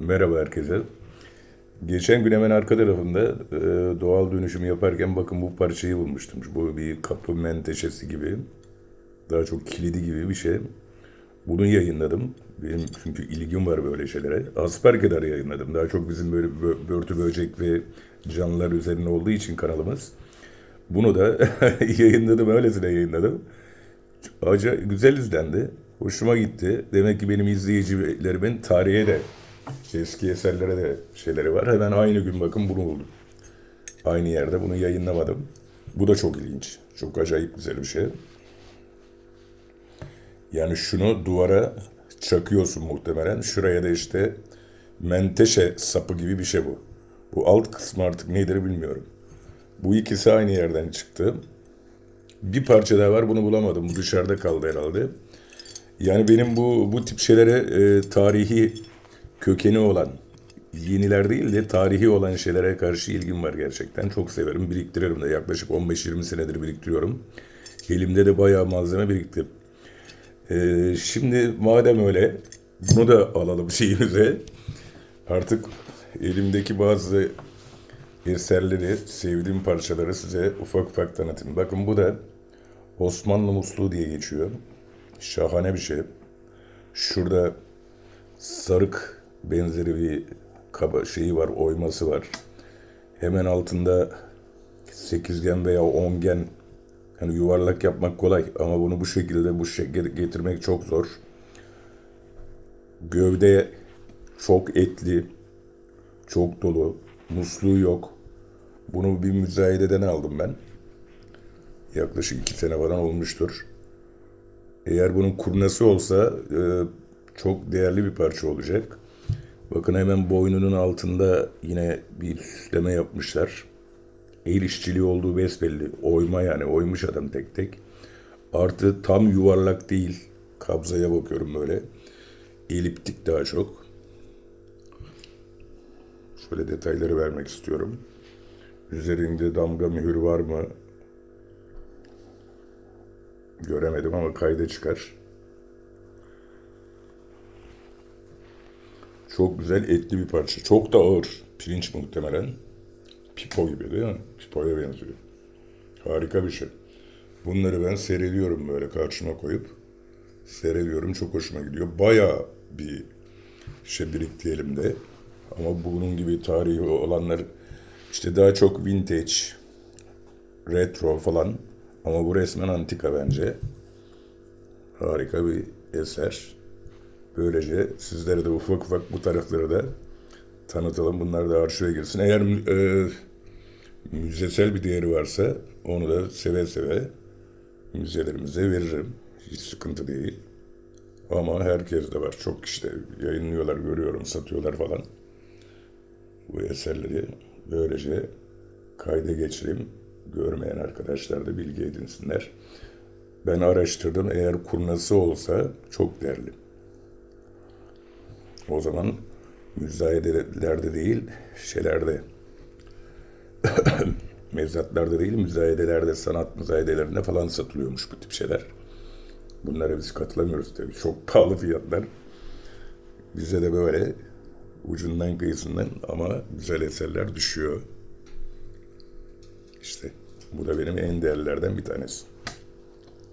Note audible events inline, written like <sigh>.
Merhaba herkese. Geçen gün hemen arka tarafında e, doğal dönüşüm yaparken bakın bu parçayı bulmuştum. Bu bir kapı menteşesi gibi. Daha çok kilidi gibi bir şey. Bunu yayınladım. Benim çünkü ilgim var böyle şeylere. Asper kadar yayınladım. Daha çok bizim böyle bö- börtü böcek ve canlılar üzerine olduğu için kanalımız. Bunu da <laughs> yayınladım, öylesine yayınladım. Acayip güzel izlendi. Hoşuma gitti. Demek ki benim izleyicilerimin tarihe de eski eserlere de şeyleri var. Hemen aynı gün bakın bunu buldum. Aynı yerde bunu yayınlamadım. Bu da çok ilginç. Çok acayip güzel bir şey. Yani şunu duvara çakıyorsun muhtemelen. Şuraya da işte menteşe sapı gibi bir şey bu. Bu alt kısmı artık nedir bilmiyorum. Bu ikisi aynı yerden çıktı. Bir parça daha var bunu bulamadım. Bu dışarıda kaldı herhalde. Yani benim bu bu tip şeylere e, tarihi kökeni olan yeniler değil de tarihi olan şeylere karşı ilgim var gerçekten. Çok severim. Biriktiririm de. Yaklaşık 15-20 senedir biriktiriyorum. Elimde de bayağı malzeme birikti. E, şimdi madem öyle bunu da alalım <laughs> şeyimize. Artık elimdeki bazı eserleri, sevdiğim parçaları size ufak ufak tanıtayım. Bakın bu da Osmanlı musluğu diye geçiyor. Şahane bir şey. Şurada sarık benzeri bir kaba şeyi var, oyması var. Hemen altında sekizgen veya ongen yani yuvarlak yapmak kolay ama bunu bu şekilde bu şekilde getirmek çok zor. Gövde çok etli, çok dolu, musluğu yok. Bunu bir müzayededen aldım ben. Yaklaşık iki sene falan olmuştur. Eğer bunun kurnası olsa e, çok değerli bir parça olacak. Bakın hemen boynunun altında yine bir süsleme yapmışlar. El işçiliği olduğu besbelli. Oyma yani oymuş adam tek tek. Artı tam yuvarlak değil. Kabzaya bakıyorum böyle. Eliptik daha çok. Şöyle detayları vermek istiyorum. Üzerinde damga mühür var mı? Göremedim ama kayda çıkar. Çok güzel etli bir parça. Çok da ağır. Pirinç muhtemelen. Pipo gibi değil mi? Pipo'ya benziyor. Harika bir şey. Bunları ben seyrediyorum böyle karşıma koyup. Seyrediyorum. Çok hoşuma gidiyor. Bayağı bir şey birikti elimde. Ama bunun gibi tarihi olanlar işte daha çok vintage, retro falan. Ama bu resmen antika bence. Harika bir eser. Böylece sizlere de ufak ufak bu tarafları da tanıtalım. Bunlar da arşive girsin. Eğer e, müzesel bir değeri varsa onu da seve seve müzelerimize veririm. Hiç sıkıntı değil. Ama herkes de var. Çok işte yayınlıyorlar, görüyorum, satıyorlar falan. Bu eserleri böylece kayda geçireyim. Görmeyen arkadaşlar da bilgi edinsinler. Ben araştırdım. Eğer kurnası olsa çok değerli. O zaman müzayedelerde değil, şeylerde <coughs> mezatlarda değil, müzayedelerde, sanat müzayedelerinde falan satılıyormuş bu tip şeyler. Bunlara biz katılamıyoruz tabii. Çok pahalı fiyatlar. Bize de böyle ucundan kıyısından ama güzel eserler düşüyor. İşte bu da benim en değerlilerden bir tanesi.